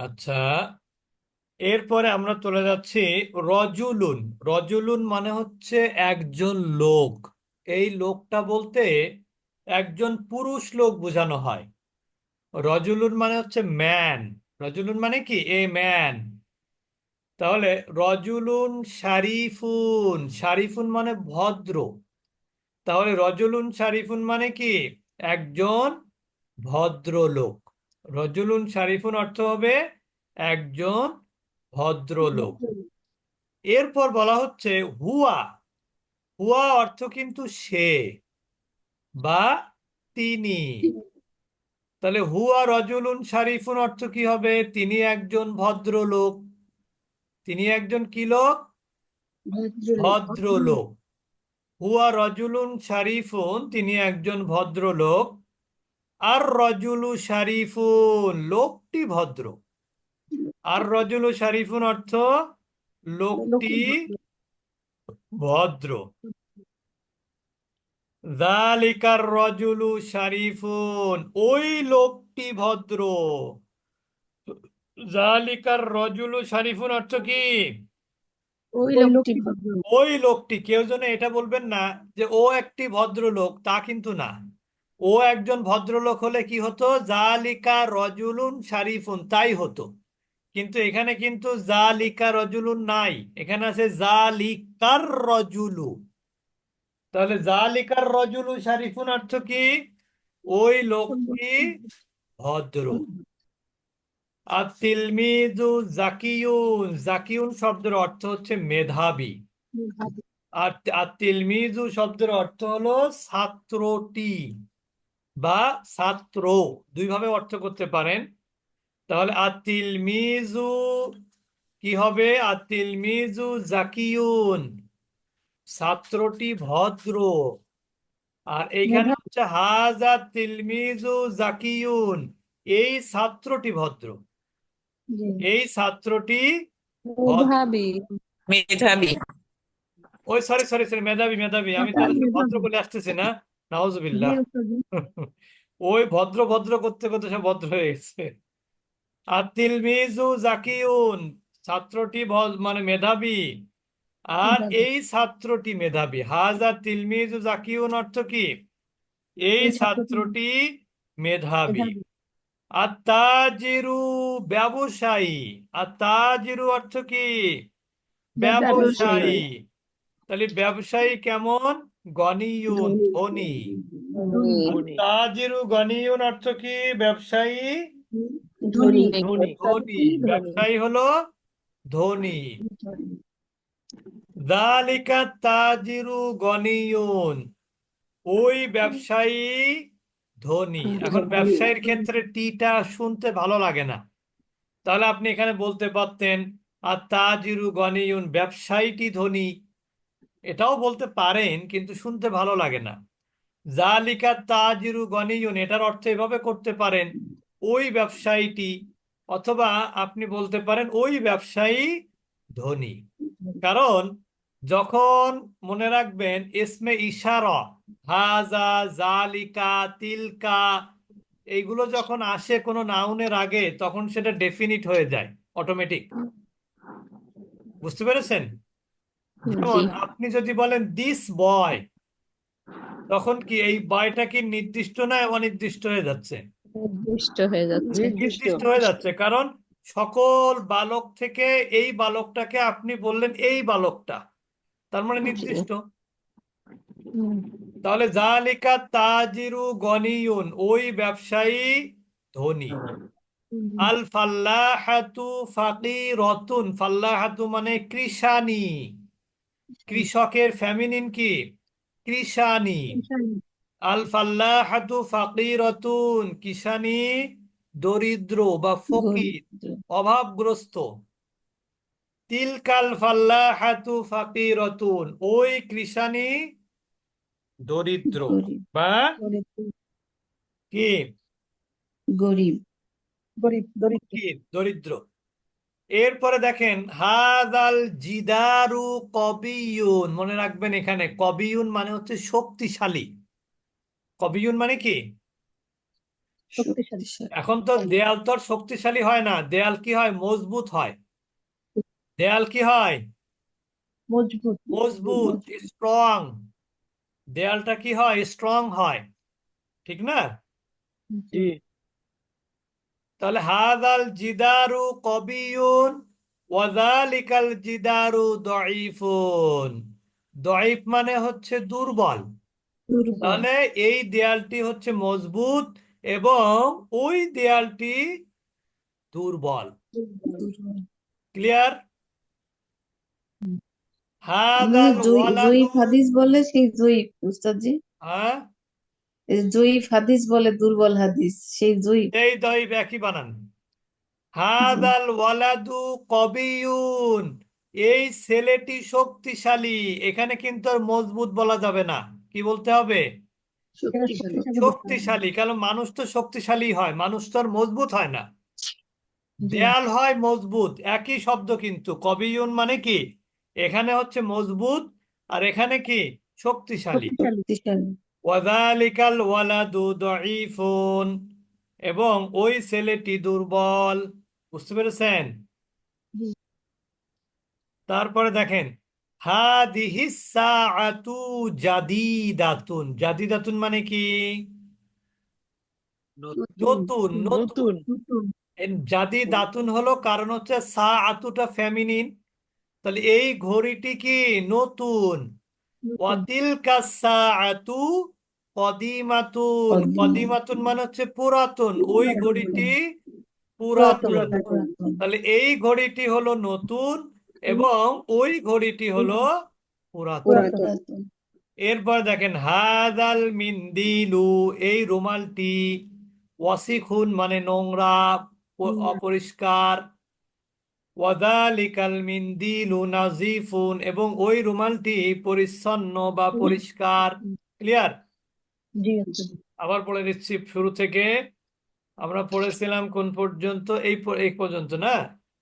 আচ্ছা এরপরে আমরা চলে যাচ্ছি রজুলুন। রজুলুন মানে হচ্ছে একজন লোক। এই লোকটা বলতে একজন পুরুষ লোক বোঝানো হয়। রজুলুন মানে হচ্ছে ম্যান রজুলুন মানে কি? এ ম্যান তাহলে রজুলুন শারিফুন। শারিফুন মানে ভদ্র। তাহলে রজুলুন শারিফুন মানে কি? একজন ভদ্রলোক। রজুলুন শারিফুন অর্থ হবে একজন ভদ্রলোক। এরপর বলা হচ্ছে হুয়া। হুয়া অর্থ কিন্তু সে বা তিনি। তাহলে হুয়া রজুলুন শারিফুন অর্থ কি হবে? তিনি একজন ভদ্রলোক। তিনি একজন কি লোক? ভদ্রলোক। হুয়া রজুলুন শারিফুন তিনি একজন ভদ্রলোক। আর রজুলু শারিফুন লোকটি ভদ্র। আর রজুলু শারিফুন অর্থ লোকটি ভদ্র। জালিকার রজুলু শারিফুন ওই লোকটি ভদ্র। জালিকার রজুলু শারিফুন অর্থ কি? ওই লোকটি ওই লোকটি কেউ যেন এটা বলবেন না যে ও একটি ভদ্রলোক তা কিন্তু না। ও একজন ভদ্রলোক হলে কি হতো? জালিকা রজুলুন শারিফুন তাই হতো। কিন্তু এখানে কিন্তু জালিকা রজুলুন নাই। এখানে আছে জালিকার রজুলু। তাহলে জালিকার রজুলু শারিফুন অর্থ কি? ওই লোকটি ভদ্র আর তিলমিজু জাকিউন জাকিউন শব্দের অর্থ হচ্ছে মেধাবী। আর আর তিলমিজু শব্দের অর্থ হলো ছাত্রটি। বা ছাত্র দুইভাবে অর্থ করতে পারেন। তাহলে আর তিলমিজু কি হবে? আতিল মিজু জাকিউন। ছাত্রটি ভদ্র। আর এইখানে হচ্ছে হাজা তিলমিজু জাকিউন। এই ছাত্রটি ভদ্র। এই ছাত্রটি মেধাবী। ওই সরি সরি সরি মেধাবী মেধাবী। আমি ভদ্র বলে আসতেছি না। নাউজুবিল্লাহ। ওই ভদ্র ভদ্র করতে করতে সব ভদ্র হয়ে গেছে। আর তিলমিজু জাকিউন ছাত্রটি মানে মেধাবী। আর এই ছাত্রটি মেধাবী। হাজা তিলমিজু জাকিউন অর্থ কি? এই ছাত্রটি মেধাবী। আর তাজিরু ব্যবসায়ী। আর তাজিরু অর্থ কি? ব্যবসায়ী। তাহলে ব্যবসায়ী কেমন? গনিয়ুন ধনী। তাজিরু গনিয়ুন অর্থ কি? ব্যবসায়ী? ধনী। ব্যবসায়ী হলো ধনী। যালিকা তাজিরু গনিয়ুন। ওই ব্যবসায়ী ধনী। এখন ব্যবসায়ীর ক্ষেত্রে টিটা শুনতে ভালো লাগে না। তাহলে আপনি এখানে বলতে পারতেন আর তাজিরু গনিয়ুন ব্যবসায়ীটি ধনী। এটাও বলতে পারেন, কিন্তু শুনতে ভালো লাগে না। জালিকা তাজিরু গনিয়ুন, এটার অর্থ এভাবে করতে পারেন, ওই ব্যবসায়ীটি অথবা আপনি বলতে পারেন, ওই ব্যবসায়ী ধনী। কারণ যখন মনে রাখবেন, ইসমে ইশারা, হাজা জালিকা তিলকা, এইগুলো যখন আসে কোনো নাউনের আগে, তখন সেটা ডেফিনিট হয়ে যায়, অটোমেটিক। বুঝতে পেরেছেন? যেমন আপনি যদি বলেন দিস বয় তখন কি এই বয়টা কি নির্দিষ্ট না অনির্দিষ্ট হয়ে যাচ্ছে? নির্দিষ্ট হয়ে যাচ্ছে নির্দিষ্ট। হয়ে যাচ্ছে কারণ সকল বালক থেকে এই বালকটাকে আপনি বললেন এই বালকটা। তার মানে নির্দিষ্ট। তাহলে জালিকা তাজিরু গনিয়ুন ওই ব্যবসায়ী ধনী। আল ফাল্লাহাতু ফাকিরাতুন ফাল্লাহাতু মানে কৃষানি কৃষকের ফেমিনিন কি? কৃষানি আল ফাল্লাহাতু ফাকিরাতুন। কিষানি দরিদ্র বা ফকির অভাবগ্রস্ত। তিলকাল ফাল্লাহাতু ফাকিরাতুন। ওই কৃষানি দরিদ্র বা কি? গরিব। গরিব গরিব দরিদ্র। এরপরে দেখেন হাদাল জিদারু কবিয়ুন মনে রাখবেন এখানে কবিয়ুন মানে হচ্ছে শক্তিশালী। কবিউন মানে কি? এখন তো দেয়াল তো আর শক্তিশালী হয় না দেয়াল কি হয়? মজবুত হয়। দেয়াল কি হয়? মজবুত মজবুত স্ট্রং দেয়ালটা কি হয়? স্ট্রং হয়। ঠিক না? জি। তাহলে হাদাল জিদারু কবিয়ুন ওয়াজালিকাল জিদারু দঈফুন। দঈফ মানে হচ্ছে দুর্বল। তাহলে এই দেয়ালটি হচ্ছে মজবুত এবং ওই দেয়ালটি দুর্বল। ক্লিয়ার। হাদাল ওয়ালাদু হাদিস বলে সেই জয়ীফ উস্তাদজি। হ্যাঁ? জয়ীফ হাদিস বলে দুর্বল হাদিস সেই জয়ীফ। এই দইব একই বানান। হাদাল ওয়ালাদু কবিয়ুন এই ছেলেটি শক্তিশালী এখানে কিন্তু আর মজবুত বলা যাবে না। কি বলতে হবে? শক্তিশালী। কারণ মানুষ তো শক্তিশালী হয় মানুষ তো আর মজবুত হয় না। দেয়াল হয় মজবুত একই শব্দ কিন্তু কবিয়ুন মানে কি? এখানে হচ্ছে মজবুত আর এখানে কি? শক্তিশালী। ওয়াজালিকাল ওয়ালাদু দঈফুন। এবং ওই ছেলেটি দুর্বল। বুঝতে পেরেছেন? তারপরে দেখেন সাআতু জাদিদাতুন। জাদিদাতুন মানে কি? নতুন নতুন নতুন। এর জাদি দাতুন হলো কারণ হচ্ছে সা আতুটা ফেমিনিন তাহলে এই ঘড়িটি কি? নতুন। কদিমাতুন কদিমা। কদিমাতুন মানে হচ্ছে পুরাতন ওই ঘড়িটি পুরাতন। তাহলে এই ঘড়িটি হলো নতুন এবং ওই ঘড়িটি হলো পুরাতন। এরপর দেখেন হাদাল মিন্দিলু এই রুমালটি ওয়াসিখুন মানে নোংরা। অপরিষ্কার ওয়াদালিকাল মিন্দিলু নাজিফুন এবং ওই রুমালটি পরিচ্ছন্ন বা পরিষ্কার। ক্লিয়ার? আচ্ছা। আবার পড়ে দিচ্ছি শুরু থেকে আমরা পড়েছিলাম কোন পর্যন্ত? এই এই পর্যন্ত না?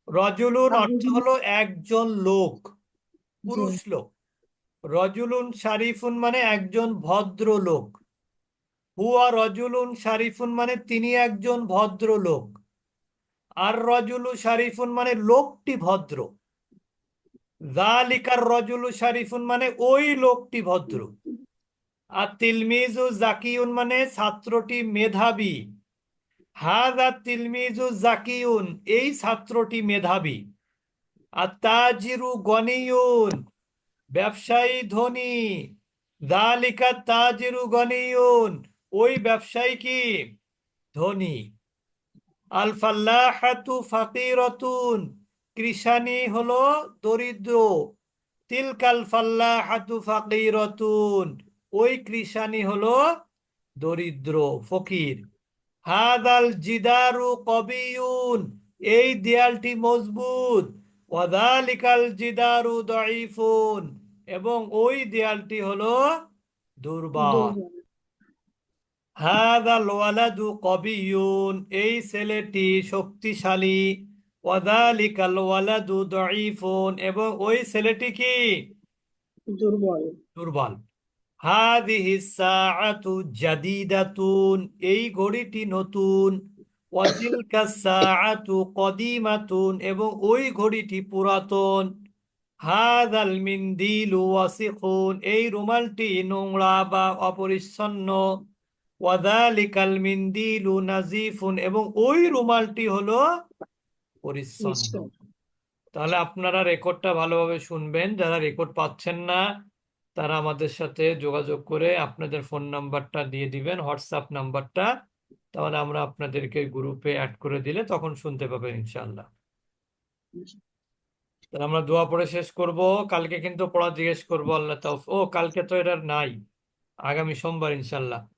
রজুলুন অর্থ হলো একজন লোক পুরুষ লোক। রজুলুন শারিফুন মানে একজন ভদ্র লোক হুয়া রজুলুন শারিফুন মানে তিনি একজন ভদ্র লোক আর রজুলু শারিফুন মানে লোকটি ভদ্র। জালিকার রজুলু শারিফুন মানে ওই লোকটি ভদ্র। আর তিলমিজু জাকিউন মানে ছাত্রটি মেধাবী। হাজা তিলমিজু জাকিউন, এই ছাত্রটি মেধাবী। আর তাজিরু গনিয়ুন ব্যবসায়ী ধনী। দালিকা তাজিরু গনিয়ুন ওই ব্যবসায়ী কি? ধনী। আল ফাল্লাহাতু ফাকিরাতুন, কৃষানি হলো দরিদ্র। তিলকাল ফাল্লাহাতু ফাকিরাতুন, ওই কৃষানি হলো দরিদ্র, ফকির। হাদাল জিদারু কবিয়ুন এই দেয়ালটি মজবুত। ওয়াদালিকাল জিদারু দঈফুন, এবং ওই দেয়ালটি হলো দুর্বল। হাদাল ওয়ালাদু কবিয়ুন এই ছেলেটি শক্তিশালী। ওয়াদালিকাল ওয়ালাদু দঈফুন এবং ওই ছেলেটি কি? দুর্বল। দুর্বল। হাদিহি সাআতু জাদিদাতুন এই ঘড়িটি নতুন। ওয়াতিলকা সাআতু কদিমাতুন এবং ওই ঘড়িটি পুরাতন। হাদাল মিন্দিলু ওয়াসিখুন এই রুমালটি নোংরা বা অপরিচ্ছন্ন। ওয়াদালিকাল মিন্দিলু নাজিফুন এবং ওই রুমালটি হলো পরিচ্ছন্ন। তাহলে আপনারা রেকর্ডটা ভালোভাবে শুনবেন। যারা রেকর্ড পাচ্ছেন না তারা আমাদের সাথে যোগাযোগ করে আপনাদের ফোন নাম্বারটা দিয়ে দিবেন হোয়াটসঅ্যাপ নাম্বারটা। তাহলে আমরা আপনাদেরকে গ্রুপে অ্যাড করে দিলে তখন শুনতে পাবেন ইনশাআল্লাহ। তাহলে আমরা দোয়া পড়ে শেষ করব। কালকে কিন্তু পড়া জিজ্ঞেস করব আল্লাহ তাও ও কালকে তো এটার নাই আগামী সোমবার ইনশাআল্লাহ। সুবহানাক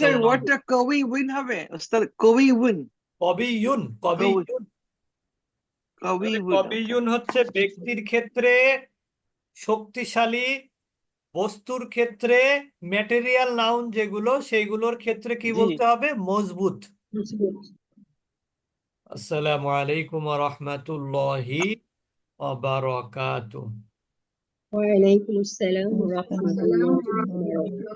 স্যার ওয়ার্ডটা কবি উইন হবে ওস্তাদ কবি উইন কবিয়ুন কবিয়ুন কবি তাহলে উইন কবিয়ুন হচ্ছে ব্যক্তির ক্ষেত্রে শক্তিশালী বস্তুর ক্ষেত্রে ম্যাটেরিয়াল নাউন যেগুলো সেইগুলোর ক্ষেত্রে কি বলতে হবে? মজবুত। আসসালামু আলাইকুম ওয়া রাহমাতুল্লাহি ওয়া বারাকাতুহু। ওয়ালাইকুম আসসালাম ওয়া রাহমাতুল্লাহি ওয়া বারাকাতুহু।